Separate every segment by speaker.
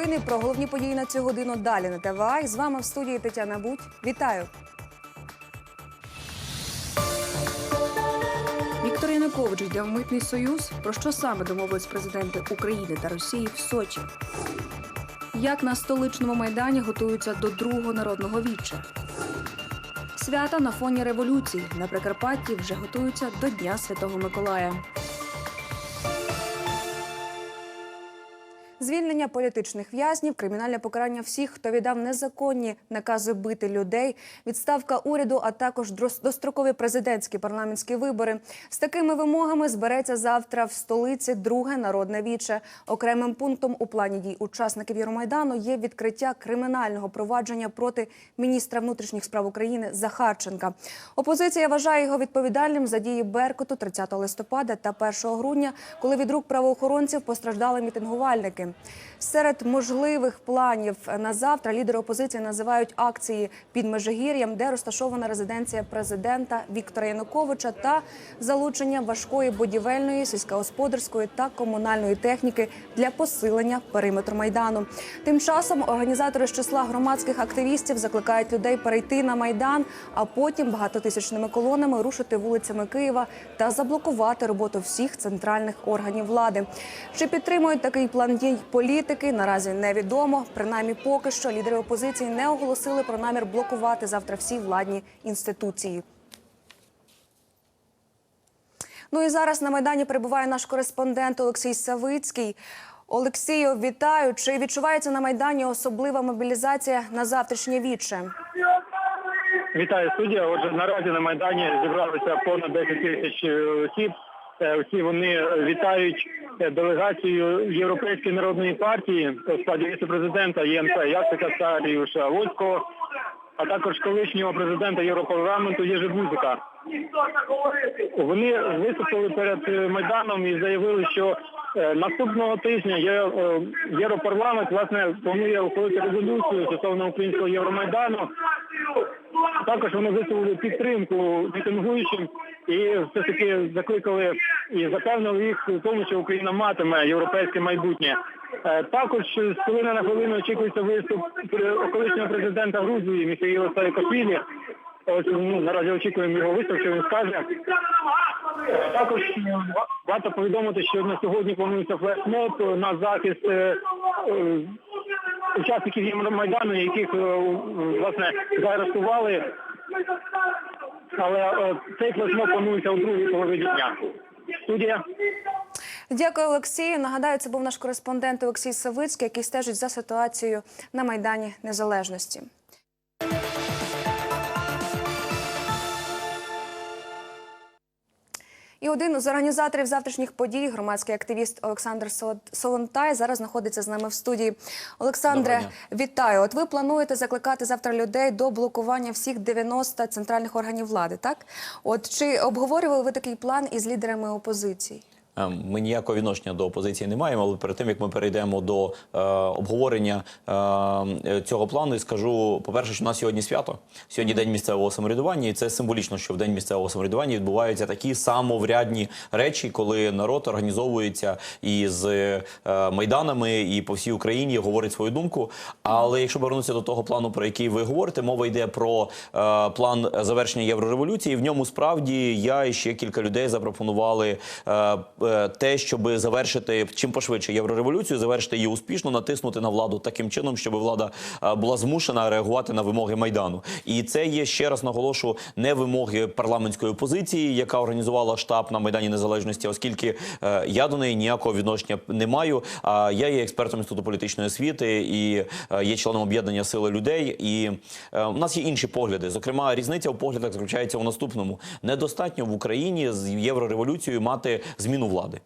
Speaker 1: новини про головні події на цю годину далі на ТВА. І з вами в студії Тетяна Будь. Вітаю. Віктор Янукович йде в митний союз. Про що саме домовились президенти України та Росії в Сочі? Як на столичному майдані готуються до другого народного віччя? Свята на фоні революцій на Прикарпатті вже готуються до Дня Святого Миколая. Звільнення політичних в'язнів, кримінальне покарання всіх, хто віддав незаконні накази бити людей, відставка уряду, а також дострокові президентські парламентські вибори. З такими вимогами збереться завтра в столиці друге народне віче. Окремим пунктом у плані дій учасників Євромайдану є відкриття кримінального провадження проти міністра внутрішніх справ України Захарченка. Опозиція вважає його відповідальним за дії Беркуту 30 листопада та 1 грудня, коли від рук правоохоронців постраждали мітингувальники. Серед можливих планів на завтра лідери опозиції називають акції під Межигір'ям, де розташована резиденція президента Віктора Януковича та залучення важкої будівельної, сільськогосподарської та комунальної техніки для посилення периметру майдану. Тим часом організатори з числа громадських активістів закликають людей перейти на майдан, а потім багатотисячними колонами рушити вулицями Києва та заблокувати роботу всіх центральних органів влади. Чи підтримують такий план дій політики? Наразі невідомо. Принаймні, поки що лідери опозиції не оголосили про намір блокувати завтра всі владні інституції. Ну і зараз на майдані перебуває наш кореспондент Олексій Савицький. Олексію, вітаю. Чи відчувається на майдані особлива мобілізація на завтрашнє віче?
Speaker 2: Вітаю студія. Отже, наразі на майдані зібралися понад 10 тисяч е, осіб. Е, Всі вони вітають е, делегацію Європейської народної партії у складі віце-президента ЄНП Яцика Саріуша Вольського, а також колишнього президента Європарламенту Єжи Бузика. Вони виступили перед е, майданом і заявили, що е, наступного тижня е, Європарламент власне планує ухвалити резолюцію стосовно українського Євромайдану. Також вони висловили підтримку мітингуючим і все таки закликали і запевнили їх в тому, що Україна матиме європейське майбутнє. Е, Також з хвилини на хвилину очікується виступ колишнього президента Грузії Міхаїла Саакашвілі. Ось ну, наразі очікуємо його виступ, що він скаже. Також варто повідомити, що на сьогодні планується флешмоб на захист е, е, учасників Євромайдану, яких власне заарештували. Але е, цей флешмоб планується у другій половині дня. Студія.
Speaker 1: Дякую, Олексію. Нагадаю, це був наш кореспондент Олексій Савицький, який стежить за ситуацією на майдані Незалежності. І один з організаторів завтрашніх подій, громадський активіст Олександр Со- Солонтай, зараз знаходиться з нами в студії. Олександре, вітаю. От ви плануєте закликати завтра людей до блокування всіх 90 центральних органів влади, так? От чи обговорювали ви такий план із лідерами опозиції?
Speaker 3: Ем, Ми ніякого відношення до опозиції не маємо, але перед тим як ми перейдемо до е, обговорення е, цього плану, і скажу, по-перше, що у нас сьогодні свято. Сьогодні день місцевого самоврядування, і це символічно, що в день місцевого самоврядування відбуваються такі самоврядні речі, коли народ організовується із е, майданами і по всій Україні говорить свою думку. Але якщо повернутися до того плану, про який ви говорите, мова йде про план завершення єврореволюції. В ньому справді я і ще кілька людей запропонували те, щоб завершити чим пошвидше єврореволюцію, завершити її успішно, натиснути на владу таким чином, щоб влада е, була змушена реагувати на вимоги майдану. І це є ще раз наголошу не вимоги парламентської опозиції, яка організувала штаб на майдані незалежності, оскільки е, я до неї ніякого відношення не маю. А я є експертом інституту політичної освіти і е, є членом об'єднання сили людей. І е, у нас є інші погляди. Зокрема, різниця у поглядах заключається у наступному: недостатньо в Україні з єврореволюцією мати зміну влади.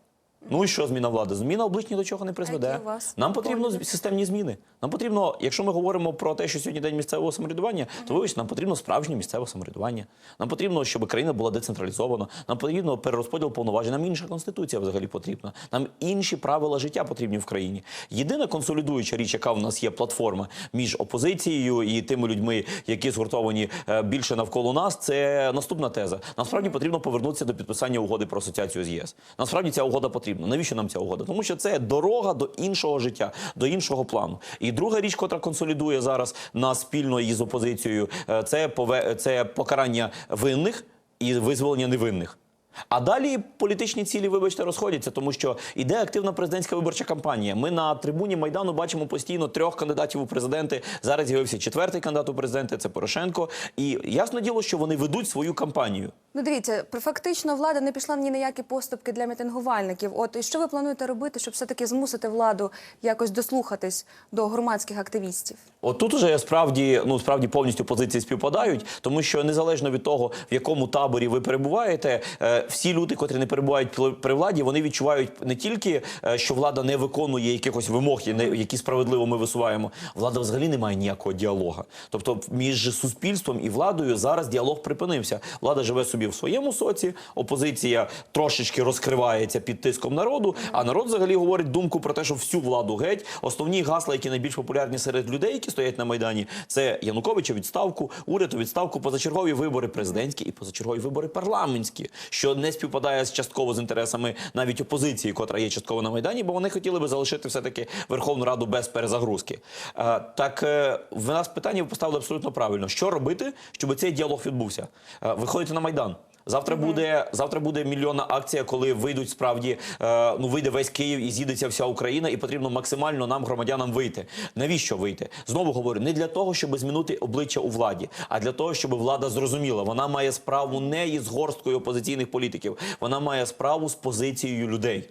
Speaker 3: Ну і що зміна влади? Зміна облич ні до чого не призведе. Нам потрібно системні зміни. Нам потрібно, якщо ми говоримо про те, що сьогодні день місцевого самоврядування, то вибачте, нам потрібно справжнє місцеве самоврядування. Нам потрібно, щоб країна була децентралізована. Нам потрібно перерозподіл повноважень. Нам інша конституція взагалі потрібна. Нам інші правила життя потрібні в країні. Єдина консолідуюча річ, яка в нас є платформа між опозицією і тими людьми, які згуртовані е, більше навколо нас, це наступна теза. Насправді потрібно повернутися до підписання угоди про асоціацію з ЄС. Насправді ця угода потрібна. Потрібно. Навіщо нам ця угода? Тому що це дорога до іншого життя, до іншого плану. І друга річ, котра консолідує зараз на спільно із опозицією, е, це пове- це покарання винних і визволення невинних. А далі політичні цілі, вибачте, розходяться, тому що іде активна президентська виборча кампанія. Ми на трибуні майдану бачимо постійно трьох кандидатів у президенти. Зараз з'явився четвертий кандидат у президенти це Порошенко. І ясно діло, що вони ведуть свою кампанію.
Speaker 1: Ну, дивіться, фактично влада не пішла ні на які поступки для мітингувальників. От і що ви плануєте робити, щоб все таки змусити владу якось дослухатись до громадських активістів?
Speaker 3: От тут уже справді ну справді повністю позиції співпадають, тому що незалежно від того, в якому таборі ви перебуваєте, е, всі люди, котрі не перебувають при владі, вони відчувають не тільки е, що влада не виконує якихось вимог, які справедливо ми висуваємо. Влада взагалі не має ніякого діалога. Тобто, між суспільством і владою зараз діалог припинився. Влада живе собі в своєму соці, опозиція трошечки розкривається під тиском народу. А народ взагалі говорить думку про те, що всю владу геть. Основні гасла, які найбільш популярні серед людей, які стоять на майдані, це Януковича відставку, уряд у відставку, позачергові вибори президентські і позачергові вибори парламентські, що не співпадає з частково з інтересами навіть опозиції, котра є частково на майдані, бо вони хотіли би залишити все таки Верховну Раду без перезагрузки. Е, так е, в нас питання ви поставили абсолютно правильно: що робити, щоб цей діалог відбувся? Е, виходити на майдан. Завтра буде завтра буде мільйонна акція, коли вийдуть справді е, ну вийде весь Київ і з'їдеться вся Україна, і потрібно максимально нам, громадянам, вийти. Навіщо вийти? Знову говорю, не для того, щоб змінити обличчя у владі, а для того, щоб влада зрозуміла, вона має справу не із горсткою опозиційних політиків, вона має справу з позицією людей.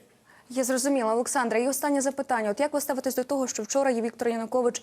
Speaker 1: Я зрозуміла, Олександра. І останнє запитання: от як ви ставитесь до того, що вчора Віктор Янукович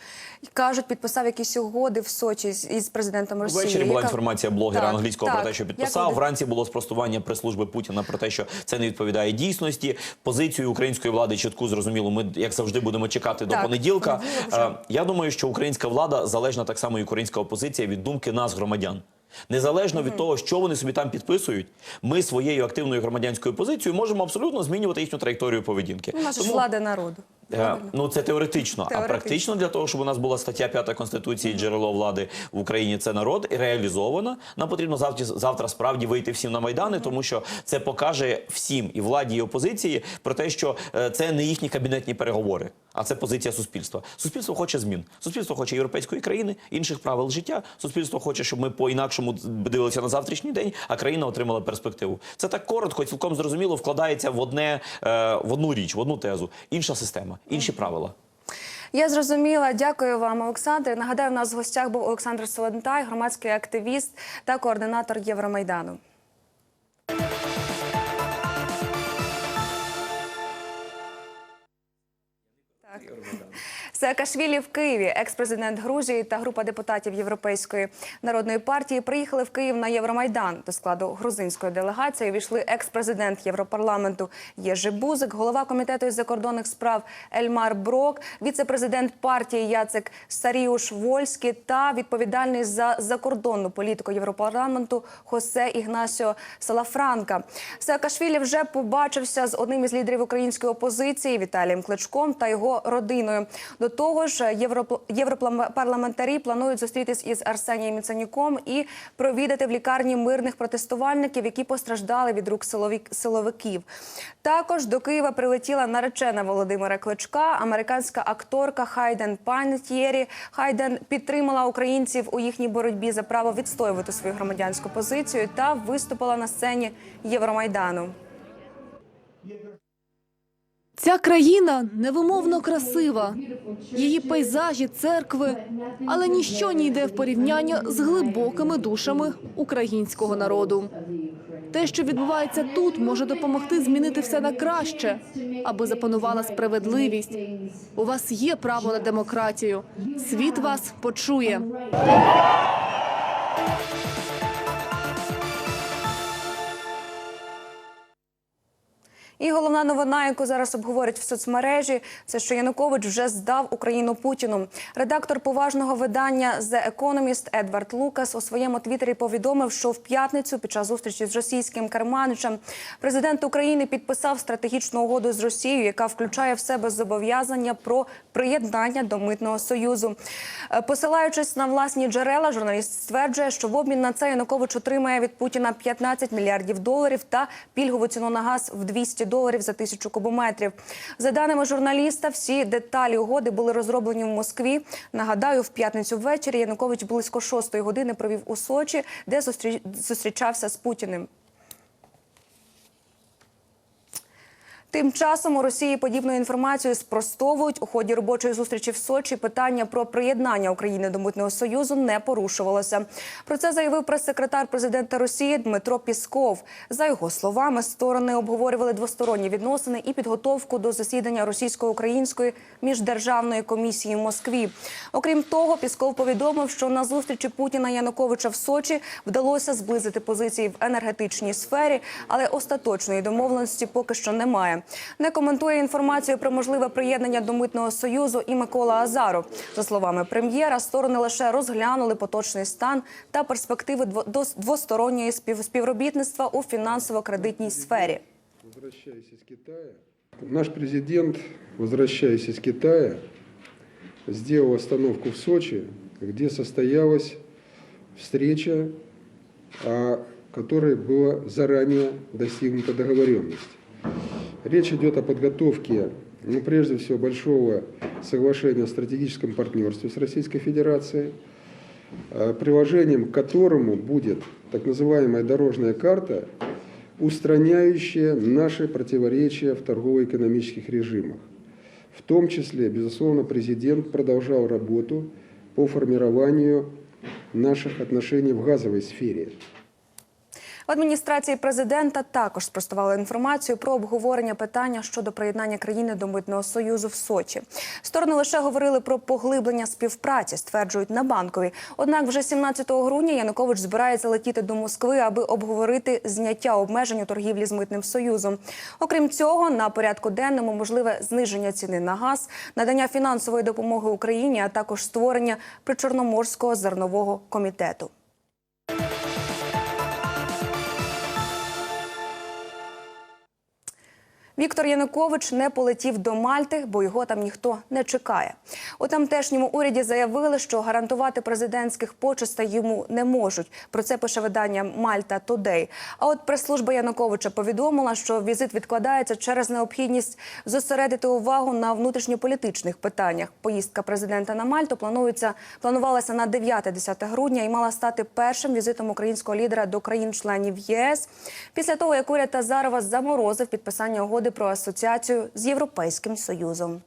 Speaker 1: кажуть, підписав якісь угоди в Сочі із президентом Росії?
Speaker 3: Ввечері була
Speaker 1: яка-
Speaker 3: інформація блогера
Speaker 1: Так,
Speaker 3: англійського
Speaker 1: так.
Speaker 3: про те, що підписав.
Speaker 1: ви-
Speaker 3: Вранці було спростування прес-служби Путіна про те, що це не відповідає дійсності. Позицію української влади чітку зрозуміло. Ми як завжди будемо чекати до
Speaker 1: Так,
Speaker 3: понеділка.
Speaker 1: вже.
Speaker 3: Е, Я думаю, що українська влада залежна так само і українська опозиція від думки нас, громадян. Незалежно від того, що вони собі там підписують, ми своєю активною громадянською позицією можемо абсолютно змінювати їхню траєкторію поведінки.
Speaker 1: У нас ж влада народу.
Speaker 3: Е, Ну це теоретично.
Speaker 1: Теоретично.
Speaker 3: А практично для того, щоб у нас була стаття 5 конституції, джерело влади в Україні це народ і реалізована. Нам потрібно завтра, завтра справді вийти всім на майдани, тому що це покаже всім і владі, і опозиції про те, що е, це не їхні кабінетні переговори, а це позиція суспільства. Суспільство хоче змін. Суспільство хоче європейської країни, інших правил життя. Суспільство хоче, щоб ми по інакшому дивилися на завтрашній день, а країна отримала перспективу. Це так коротко, цілком зрозуміло вкладається в одне е, в одну річ, в одну тезу. Інша система, інші правила.
Speaker 1: Я зрозуміла. Дякую вам, Олександр. Нагадаю, у нас в гостях був Олександр Солонтай, громадський активіст та координатор Євромайдану. Саакашвілі в Києві, екс-президент Грузії та група депутатів Європейської народної партії приїхали в Київ на Євромайдан. До складу грузинської делегації війшли екс-президент Європарламенту Єжи Бузик, голова комітету із закордонних справ Ельмар Брок, віце-президент партії Яцек Саріуш Вольський та відповідальний за закордонну політику Європарламенту Хосе Ігнасіо Салафранка. Саакашвілі вже побачився з одним із лідерів української опозиції Віталієм Кличком та його родиною. До того ж, європл- європарламентарі планують зустрітись із Арсенієм Міценюком і провідати в лікарні мирних протестувальників, які постраждали від рук силовиків. Також до Києва прилетіла наречена Володимира Кличка, американська акторка Хайден Панетєрі. Хайден підтримала українців у їхній боротьбі за право відстоювати свою громадянську позицію та виступила на сцені Євромайдану.
Speaker 4: Ця країна невимовно красива. Її пейзажі, церкви, але ніщо не йде в порівняння з глибокими душами українського народу. Те, що відбувається тут, може допомогти змінити все на краще, аби запанувала справедливість. У вас є право на демократію. Світ вас почує.
Speaker 1: І головна новина, яку зараз обговорять в соцмережі, це що Янукович вже здав Україну Путіну. Редактор поважного видання The Economist Едвард Лукас у своєму твіттері повідомив, що в п'ятницю під час зустрічі з російським керманичем президент України підписав стратегічну угоду з Росією, яка включає в себе зобов'язання про приєднання до митного союзу. Е, Посилаючись на власні джерела, журналіст стверджує, що в обмін на це Янукович отримає від Путіна 15 мільярдів доларів та пільгову ціну на газ в 200 доларів за тисячу кубометрів. За даними журналіста, всі деталі угоди були розроблені в Москві. Нагадаю, в п'ятницю ввечері Янукович близько шостої години провів у Сочі, де зустрі- зустрічався з Путіним. Тим часом у Росії подібну інформацію спростовують у ході робочої зустрічі в Сочі. Питання про приєднання України до митного союзу не порушувалося. Про це заявив прес-секретар президента Росії Дмитро Пісков. За його словами, сторони обговорювали двосторонні відносини і підготовку до засідання російсько-української міждержавної комісії в Москві. Окрім того, Пісков повідомив, що на зустрічі Путіна Януковича в Сочі вдалося зблизити позиції в енергетичній сфері, але остаточної домовленості поки що немає. Не коментує інформацію про можливе приєднання до митного союзу і Микола Азаров. За словами прем'єра, сторони лише розглянули поточний стан та перспективи дво- двосторонньої спів- співробітництва у фінансово-кредитній сфері.
Speaker 5: Наш президент, возвращаясь из Китая, сделал остановку в Сочи, где состоялась встреча, о которой была заранее достигнута договоренность. Речь идет о подготовке, ну, прежде всего, большого соглашения о стратегическом партнерстве с Российской Федерацией, э, приложением к которому будет так называемая дорожная карта, устраняющая наши противоречия в торгово-экономических режимах. В том числе, безусловно, президент продолжал работу по формированию наших отношений в газовой сфере.
Speaker 1: Адміністрації президента також спростували інформацію про обговорення питання щодо приєднання країни до митного союзу в Сочі. Сторони лише говорили про поглиблення співпраці, стверджують на банкові. Однак, вже 17 грудня Янукович збирається летіти до Москви, аби обговорити зняття обмежень у торгівлі з митним союзом. Окрім цього, на порядку денному можливе зниження ціни на газ, надання фінансової допомоги Україні, а також створення причорноморського зернового комітету. Віктор Янукович не полетів до Мальти, бо його там ніхто не чекає. У тамтешньому уряді заявили, що гарантувати президентських почестей йому не можуть. Про це пише видання Мальта Тодей. А от прес-служба Януковича повідомила, що візит відкладається через необхідність зосередити увагу на внутрішньополітичних питаннях. Поїздка президента на Мальту планується планувалася на 9-10 грудня і мала стати першим візитом українського лідера до країн-членів ЄС після того, як уряд Тазарова заморозив підписання угоди про асоціацію з Європейським Союзом.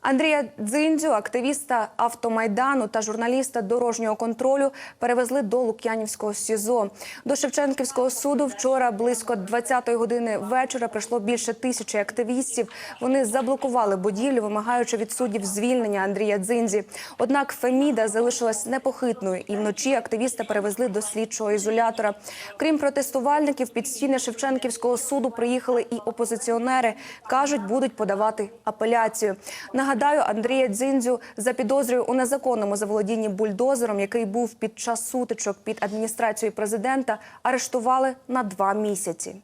Speaker 1: Андрія Дзиндзю, активіста автомайдану та журналіста дорожнього контролю, перевезли до Лук'янівського СІЗО. До Шевченківського суду вчора близько 20-ї години вечора прийшло більше тисячі активістів. Вони заблокували будівлю, вимагаючи від суддів звільнення Андрія Дзиндзі. Однак Феміда залишилась непохитною, і вночі активіста перевезли до слідчого ізолятора. Крім протестувальників, під стіни Шевченківського суду приїхали і опозиціонери. кажуть, будуть подавати апеляцію. Нагадаю, Андрія Дзиндзю запідозрює у незаконному заволодінні бульдозером, який був під час сутичок під адміністрацією президента, арештували на два місяці.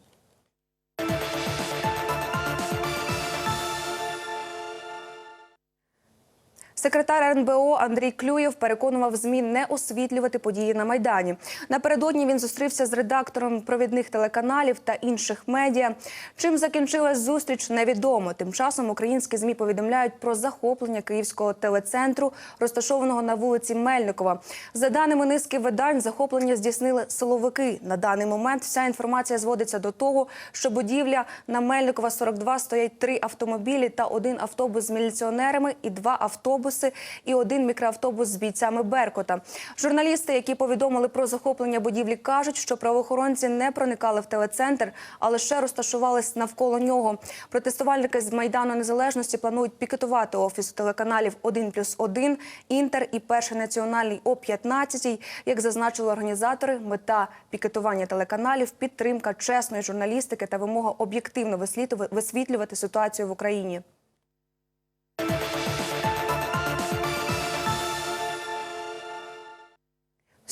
Speaker 1: Секретар РНБО Андрій Клюєв переконував ЗМІ не освітлювати події на майдані. Напередодні він зустрівся з редактором провідних телеканалів та інших медіа. Чим закінчилась зустріч, невідомо. Тим часом українські змі повідомляють про захоплення київського телецентру, розташованого на вулиці Мельникова. За даними низки видань, захоплення здійснили силовики. На даний момент вся інформація зводиться до того, що будівля на Мельникова 42 стоять три автомобілі та один автобус з міліціонерами і два автобуси і один мікроавтобус з бійцями Беркота. Журналісти, які повідомили про захоплення будівлі, кажуть, що правоохоронці не проникали в телецентр, а лише розташувались навколо нього. Протестувальники з майдану незалежності планують пікетувати офіс телеканалів 1+,1, Інтер і Перший національний о 15 Як зазначили організатори, мета пікетування телеканалів підтримка чесної журналістики та вимога об'єктивно висвітлюва- висвітлювати ситуацію в Україні.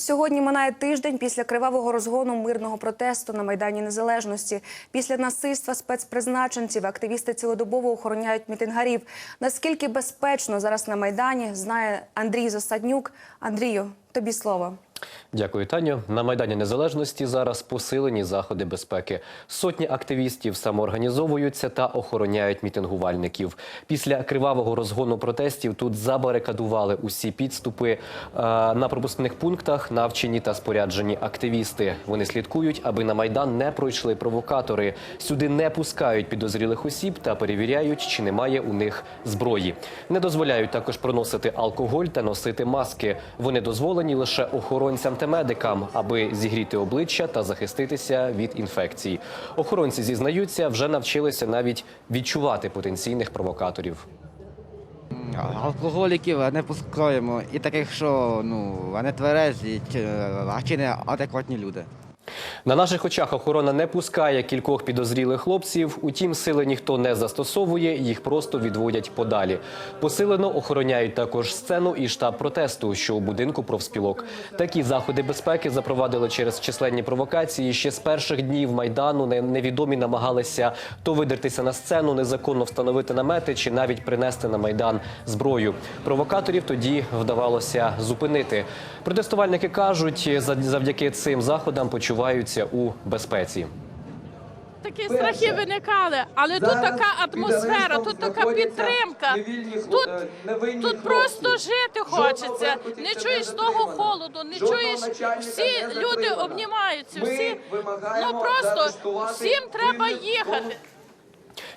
Speaker 1: Сьогодні минає тиждень після кривавого розгону мирного протесту на майдані Незалежності. Після насильства спецпризначенців активісти цілодобово охороняють мітингарів. Наскільки безпечно зараз на майдані знає Андрій Засаднюк. Андрію, тобі слово.
Speaker 6: Дякую, Таню. На Майдані Незалежності зараз посилені заходи безпеки. Сотні активістів самоорганізовуються та охороняють мітингувальників. Після кривавого розгону протестів тут забарикадували усі підступи. Е, На пропускних пунктах навчені та споряджені активісти. Вони слідкують, аби на майдан не пройшли провокатори. Сюди не пускають підозрілих осіб та перевіряють, чи немає у них зброї. Не дозволяють також проносити алкоголь та носити маски. Вони дозволені лише охоронцям та медикам, аби зігріти обличчя та захиститися від інфекцій. Охоронці зізнаються, вже навчилися навіть відчувати потенційних провокаторів.
Speaker 7: Алкоголіків не пускаємо і таких, що ну, вони тверезі, а чи не адекватні люди.
Speaker 6: На наших очах охорона не пускає кількох підозрілих хлопців. Утім, сили ніхто не застосовує, їх просто відводять подалі. Посилено охороняють також сцену і штаб протесту, що у будинку профспілок. Такі заходи безпеки запровадили через численні провокації. Ще з перших днів майдану не- невідомі намагалися то видертися на сцену, незаконно встановити намети чи навіть принести на майдан зброю. Провокаторів тоді вдавалося зупинити. Протестувальники кажуть, зав- завдяки цим заходам почуваються у безпеці.
Speaker 8: Такі страхи виникали, але тут така атмосфера, тут така підтримка. Тут, тут просто жити хочеться. Не чуєш того холоду, не чуєш. Всі люди обнімаються, всі ну просто всім треба їхати.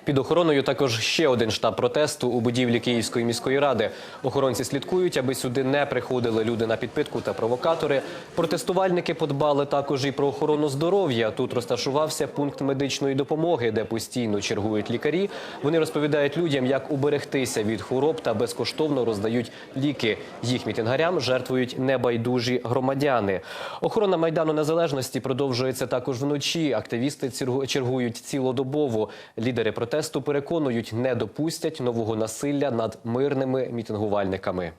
Speaker 6: Під охороною також ще один штаб протесту у будівлі Київської міської ради. Охоронці слідкують, аби сюди не приходили люди на підпитку та провокатори. Протестувальники подбали також і про охорону здоров'я. Тут розташувався пункт медичної допомоги, де постійно чергують лікарі. Вони розповідають людям, як уберегтися від хвороб та безкоштовно роздають ліки. Їх мітингарям жертвують небайдужі громадяни. Охорона майдану незалежності продовжується також вночі. Активісти чергують цілодобово. Лідери протесту переконують, не допустять нового насилля над мирними мітингувальниками.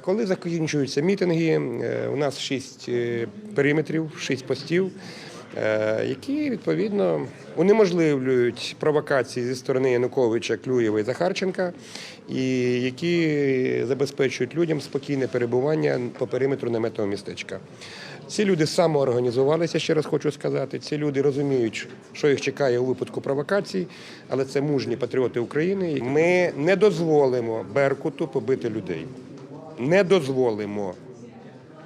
Speaker 9: Коли закінчуються мітинги, е, у нас шість е, периметрів, шість постів, е, які відповідно унеможливлюють провокації зі сторони Януковича, Клюєва і Захарченка, і які забезпечують людям спокійне перебування по периметру наметового містечка. Ці люди самоорганізувалися, ще раз хочу сказати. Ці люди розуміють, що їх чекає у випадку провокацій, але це мужні патріоти України. Ми не дозволимо Беркуту побити людей не дозволимо.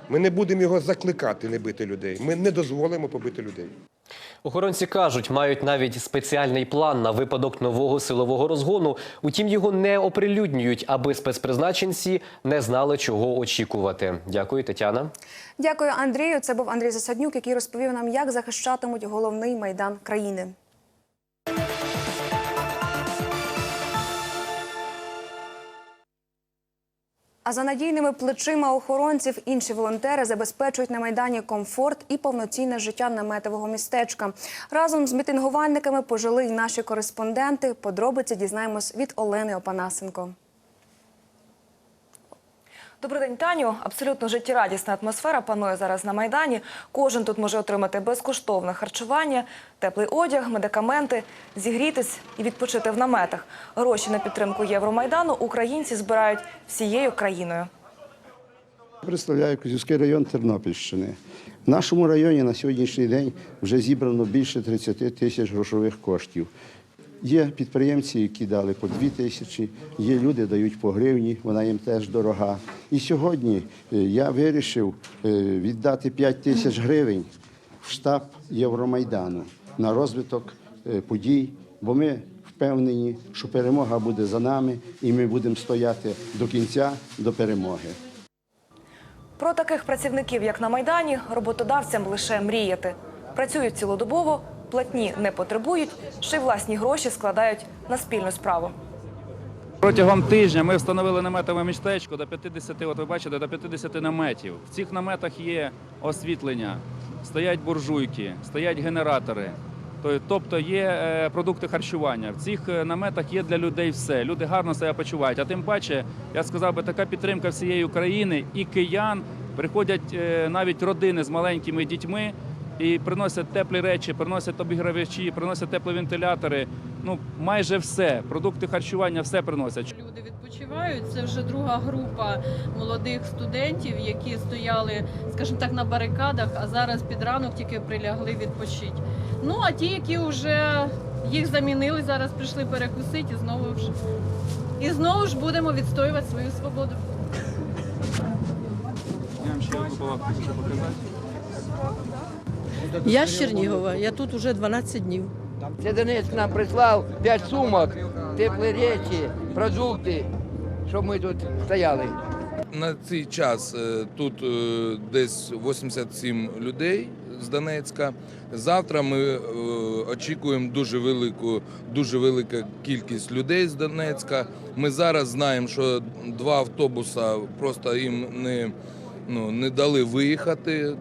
Speaker 9: Ми не будемо його закликати не бити людей. Ми не дозволимо побити людей.
Speaker 6: Охоронці кажуть, мають навіть спеціальний план на випадок нового силового розгону. Утім, його не оприлюднюють, аби спецпризначенці не знали, чого очікувати. Дякую, Тетяна.
Speaker 1: Дякую, Андрію. Це був Андрій Засаднюк, який розповів нам, як захищатимуть головний майдан країни. А за надійними плечима охоронців інші волонтери забезпечують на майдані комфорт і повноцінне життя наметового містечка. Разом з мітингувальниками пожили й наші кореспонденти. Подробиці дізнаємось від Олени Опанасенко.
Speaker 2: Добрий день, Таню. Абсолютно життєрадісна атмосфера панує зараз на майдані. Кожен тут може отримати безкоштовне харчування, теплий одяг, медикаменти, зігрітись і відпочити в наметах. Гроші на підтримку Євромайдану українці збирають всією країною.
Speaker 10: Представляю Козівський район Тернопільщини. В нашому районі на сьогоднішній день вже зібрано більше 30 тисяч грошових коштів. Є підприємці, які дали по 2 тисячі, є люди, дають по гривні, вона їм теж дорога. І сьогодні е, я вирішив е, віддати 5 тисяч гривень в штаб Євромайдану на розвиток е, подій, бо ми впевнені, що перемога буде за нами, і ми будемо стояти до кінця до перемоги.
Speaker 2: Про таких працівників, як на майдані, роботодавцям лише мріяти. Працюють цілодобово, платні не потребують, ще власні гроші складають на спільну справу.
Speaker 11: Протягом тижня ми встановили наметове містечко до 50, от ви бачите, до 50 наметів. В цих наметах є освітлення, стоять буржуйки, стоять генератори. Тобто є е, продукти харчування. В цих е, наметах є для людей все. Люди гарно себе почувають. А тим паче, я сказав би, така підтримка всієї України і киян приходять е, навіть родини з маленькими дітьми і приносять теплі речі, приносять обігрівачі, приносять теплі вентилятори. ну майже все. Продукти харчування все приносять.
Speaker 8: Люди відпочивають. Це вже друга група молодих студентів, які стояли, скажімо так, на барикадах, а зараз під ранок тільки прилягли відпочити. Ну а ті, які вже їх замінили, зараз прийшли перекусити і знову ж і знову ж будемо відстоювати свою свободу.
Speaker 11: Я вам ще одну палатку хочу показати.
Speaker 12: Я з Чернігова, я тут уже 12 днів.
Speaker 13: Це Донецьк нам прислав 5 сумок, теплі речі, продукти, щоб ми тут стояли.
Speaker 14: На цей час е, тут е, десь 87 людей з Донецька. Завтра ми е, очікуємо дуже велику, дуже велика кількість людей з Донецька. Ми зараз знаємо, що два автобуса просто їм не, ну, не дали виїхати.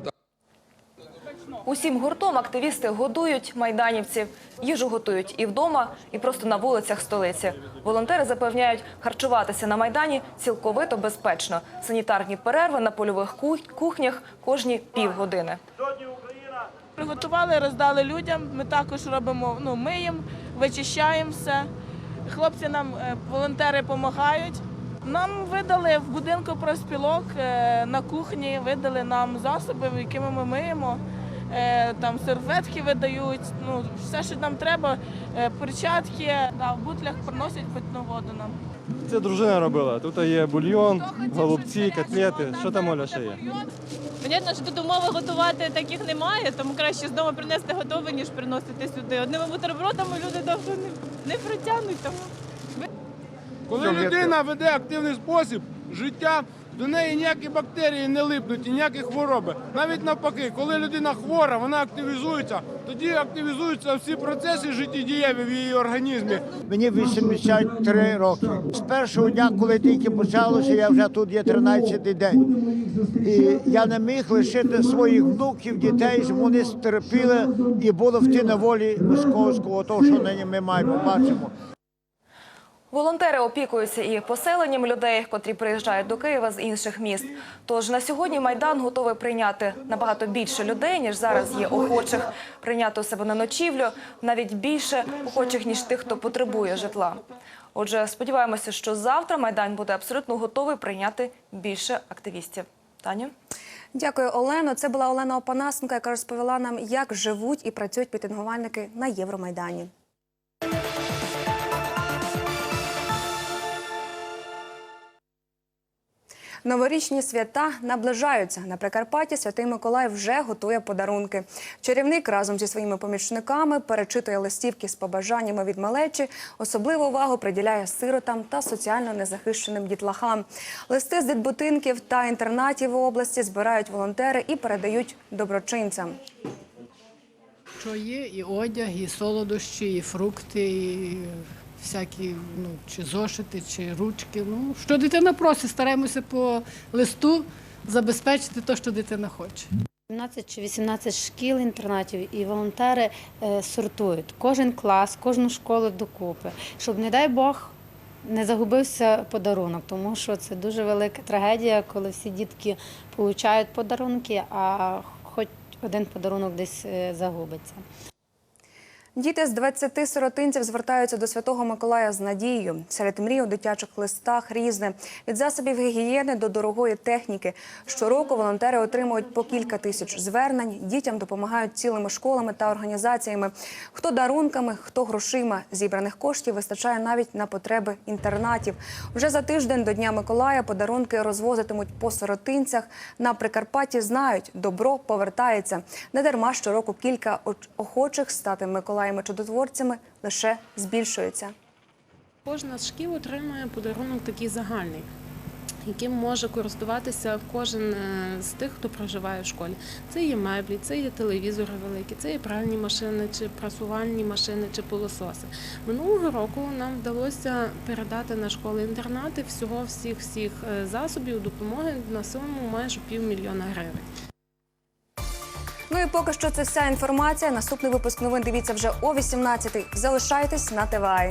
Speaker 2: Усім гуртом активісти годують майданівців. Їжу готують і вдома, і просто на вулицях столиці. Волонтери запевняють, харчуватися на майдані цілковито безпечно. Санітарні перерви на польових кухнях кожні півгодини.
Speaker 8: Приготували, роздали людям. Ми також робимо, ну, миємо, вичищаємо все. Хлопці нам, е, волонтери, допомагають. Нам видали в будинку профспілок е, на кухні, видали нам засоби, якими ми миємо. Е, Там серветки видають, ну все, що нам треба, е, перчатки, да, в бутлях приносять питну воду нам.
Speaker 12: Це дружина робила. Тут є бульйон, голубці, котлети. Що там Оля ще є?
Speaker 8: Понятно, що тут умови готувати таких немає, тому краще з дому принести готове, ніж приносити сюди. Одними бутербродами люди довго не, не протягнуть. Тому
Speaker 12: Коли людина веде активний спосіб життя, до неї ніякі бактерії не липнуть і ніякі хвороби. Навіть навпаки, коли людина хвора, вона активізується, тоді активізуються всі процеси життєдієві в її організмі.
Speaker 13: Мені 83 роки. З першого дня, коли тільки почалося, я вже тут є 13-й день. І я не міг лишити своїх внуків, дітей, щоб вони стерпіли і були в ті неволі московського, того, що нині ми маємо, бачимо.
Speaker 2: Волонтери опікуються і поселенням людей, котрі приїжджають до Києва з інших міст. Тож на сьогодні майдан готовий прийняти набагато більше людей, ніж зараз є охочих прийняти у себе на ночівлю, навіть більше охочих ніж тих, хто потребує житла. Отже, сподіваємося, що завтра майдан буде абсолютно готовий прийняти більше активістів. Таня?
Speaker 1: Дякую, Олено. Це була Олена Опанасенко, яка розповіла нам, як живуть і працюють пітингувальники на Євромайдані. Новорічні свята наближаються. На Прикарпатті Святий Миколай вже готує подарунки. Чарівник разом зі своїми помічниками перечитує листівки з побажаннями від малечі. Особливу увагу приділяє сиротам та соціально незахищеним дітлахам. Листи з дитбудинків та інтернатів в області збирають волонтери і передають доброчинцям.
Speaker 12: Що є і одяг, і солодощі, і фрукти, і всякі ну, чи зошити, чи ручки. Ну, що дитина просить, стараємося по листу забезпечити те, що дитина хоче.
Speaker 15: 17 чи 18 шкіл, інтернатів і волонтери е, сортують кожен клас, кожну школу докупи, щоб, не дай Бог, не загубився подарунок, тому що це дуже велика трагедія, коли всі дітки отримують подарунки, а хоч один подарунок десь е, загубиться.
Speaker 1: Діти з 20 сиротинців звертаються до Святого Миколая з надією. Серед мрій у дитячих листах різне від засобів гігієни до дорогої техніки. Щороку волонтери отримують по кілька тисяч звернень. Дітям допомагають цілими школами та організаціями. Хто дарунками, хто грошима. Зібраних коштів вистачає навіть на потреби інтернатів. Вже за тиждень до Дня Миколая подарунки розвозитимуть по сиротинцях. На Прикарпатті знають, добро повертається. Не дарма щороку кілька оч- охочих стати Миколаями чудотворцями лише збільшується.
Speaker 15: Кожна з шкіл отримує подарунок такий загальний. Яким може користуватися кожен е, з тих, хто проживає в школі. Це є меблі, це є телевізори великі, це є пральні машини, чи прасувальні машини, чи пилососи. Минулого року нам вдалося передати на школи-інтернати всього всіх всіх е, засобів допомоги на суму майже півмільйона гривень.
Speaker 1: Ну і поки що це вся інформація. Наступний випуск новин дивіться вже о 18-й. Залишайтесь на ТВА.